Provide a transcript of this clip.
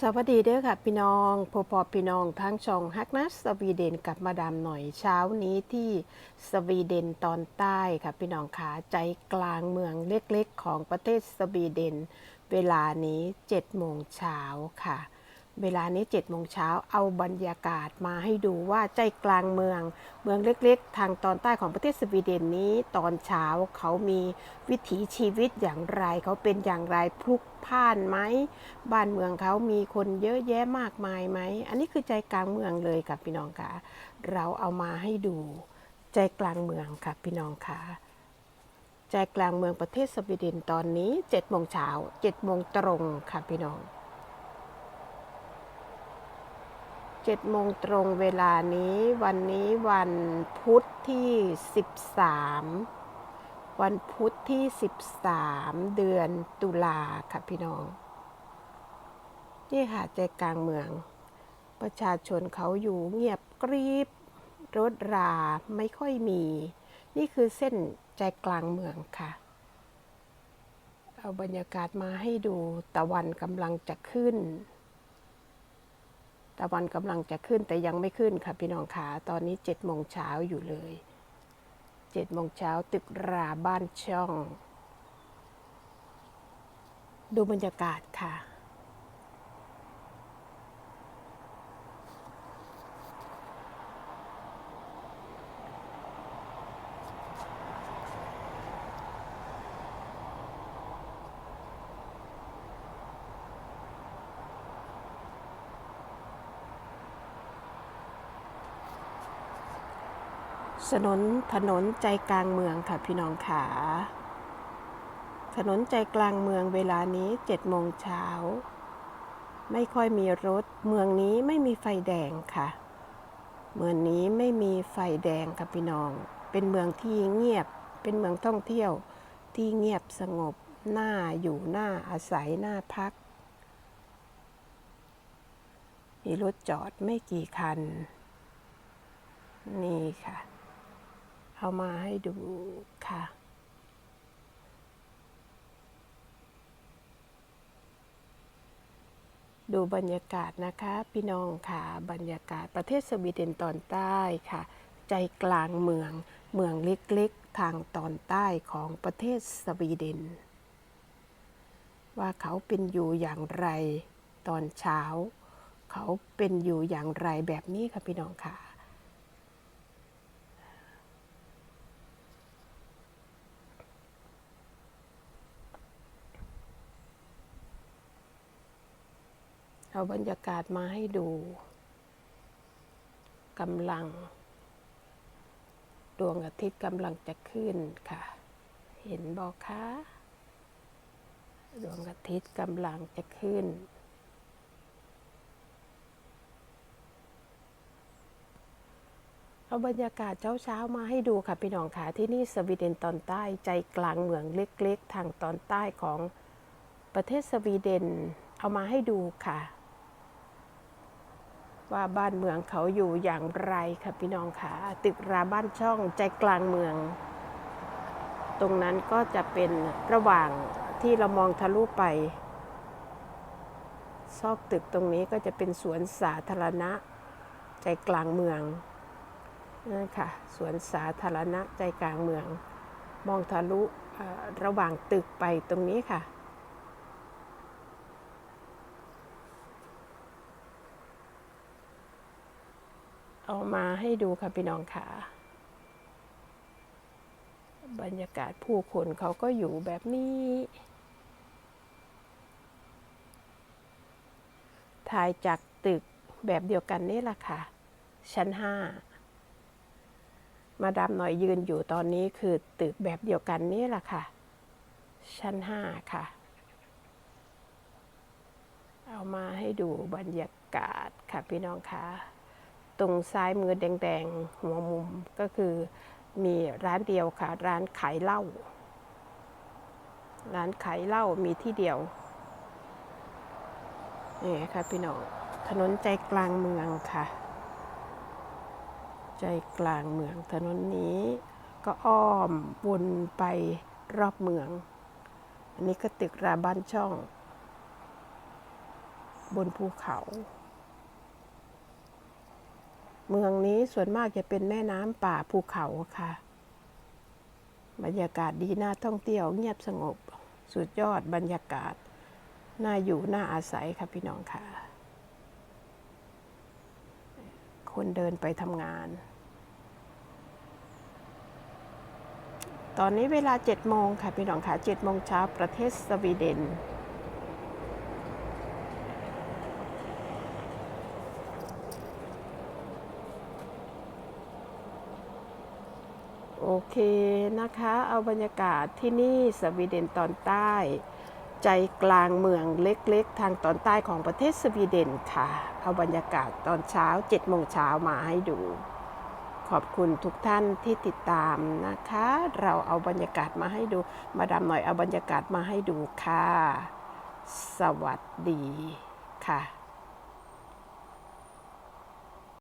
สวัสดีเด้อค่ะ พี่น้องพอพอพี่น้องทั้งช่องฮักนัสสวีเดนกับมาดามหน่อยเช้านี้ที่สวีเดนตอนใต้ค่ะ พี่น้องขาใจกลางเมืองเล็กๆ ของประเทศสวีเดน เวลานี้7โมงเช้าค่ะ เวลานี้7โมงเช้าเอาบรรยากาศมาให้ดูว่าใจกลางเมือง เมืองเล็กๆ ทางตอนใต้ของประเทศสวีเดนนี้ ตอนเช้าเขามีวิถีชีวิตอย่างไร เขาเป็นอย่างไรพลุกพล่านไหม บ้านเมืองเขามีคนเยอะแยะมากมายไหม อันนี้คือใจกลางเมืองเลยค่ะพี่น้องค่ะเราเอามาให้ดูใจกลางเมืองค่ะพี่น้องค่ะใจกลางเมืองประเทศสวีเดนตอนนี้7โมงเช้า7โมงตรงค่ะพี่น้อง 7โมงตรงเวลานี้วันนี้วันพุธที่ 13 วันพุธที่ 13 เดือนตุลาค่ะพี่น้อง นี่ค่ะใจกลางเมือง ประชาชนเขาอยู่เงียบกริบรถราไม่ค่อยมี นี่คือเส้นใจกลางเมืองค่ะ เอาบรรยากาศมาให้ดูตะวันกำลังจะขึ้น ตะวันกำลังจะขึ้นแต่ยังไม่ขึ้นค่ะพี่น้องขาตอนนี้เจ็ดโมงเช้าอยู่เลยเจ็ดโมงเช้าตึกราบ้านช่อง ดูบรรยากาศค่ะ ถนนถนนใจกลางเมืองค่ะพี่น้องขาถนนใจกลางเมืองเวลานี้เจ็ดโมงเช้า ไม่ค่อยมีรถ เมืองนี้ไม่มีไฟแดงค่ะ เมืองนี้ไม่มีไฟแดงค่ะพี่น้อง เป็นเมืองที่เงียบ เป็นเมืองท่องเที่ยวที่เงียบสงบน่าอยู่น่าอาศัยน่าพัก มีรถจอดไม่กี่คัน นี่ค่ะ เอามาให้ดูค่ะ ดูบรรยากาศนะคะ พี่น้องค่ะ บรรยากาศประเทศสวีเดนตอนใต้ค่ะ ใจกลางเมืองเมืองเล็กๆ ทางตอนใต้ของประเทศสวีเดน ว่าเขาเป็นอยู่อย่างไรตอนเช้า เขาเป็นอยู่อย่างไรแบบนี้ค่ะพี่น้องค่ะ เอาบรรยากาศมาให้ดูกำลัง ดวงอาทิตย์กำลังจะขึ้นค่ะ เห็นบอกคะดวงอาทิตย์กำลังจะขึ้น เอาบรรยากาศเช้าๆมาให้ดูค่ะพี่น้องค่ะที่นี่สวีเดนตอนใต้ใจกลางเมืองเล็กๆ ทางตอนใต้ของประเทศสวีเดนเอามาให้ดูค่ะ ว่าบ้านเมืองเขาอยู่อย่างไรค่ะพี่น้องค่ะตึกราบ้านช่องใจกลางเมือง ตรงนั้นก็จะเป็นระหว่างที่เรามองทะลุไป ซอกตึกตรงนี้ก็จะเป็นสวนสาธารณะ ใจกลางเมืองนั่นค่ะสวนสาธารณะใจกลางเมือง มองทะลุระหว่างตึกไปตรงนี้ค่ะ เอามาให้ดูค่ะพี่น้องค่ะ บรรยากาศผู้คนเขาก็อยู่แบบนี้ ถ่ายจากตึกแบบเดียวกันนี่แหละค่ะ ชั้นห้ามาดามหน่อยยืนอยู่ตอนนี้คือตึกแบบเดียวกันนี่แหละค่ะ ชั้นห้าค่ะ เอามาให้ดูบรรยากาศค่ะพี่น้องค่ะ ตรงซ้ายมือแดงๆ หัวมุมก็คือมีร้านเดียวค่ะ ร้านขายเหล้าร้านขายเหล้ามีที่เดียวนี่ค่ะพี่น้องถนนใจกลางเมืองค่ะ ใจกลางเมืองถนนนี้ก็อ้อมวนไปรอบเมือง อันนี้ก็ตึกราบ้านช่อง บนภูเขา เมืองนี้ส่วนมากจะเป็นแม่น้ำป่าภูเขาค่ะ บรรยากาศดีน่าท่องเที่ยวเงียบสงบ สุดยอดบรรยากาศ น่าอยู่น่าอาศัยค่ะพี่น้องค่ะ คนเดินไปทำงาน ตอนนี้เวลา7โมงค่ะพี่น้องค่ะ7โมงเช้าประเทศสวีเดน โอเคนะคะ เอาบรรยากาศที่นี่สวีเดนตอนใต้ ใจกลางเมืองเล็กๆ ทางตอนใต้ของประเทศสวีเดนค่ะ เอาบรรยากาศตอนเช้า7โมงเช้ามาให้ดู ขอบคุณทุกท่านที่ติดตามนะคะ เราเอาบรรยากาศมาให้ดู มาดามหน่อยเอาบรรยากาศมาให้ดูค่ะ สวัสดีค่ะ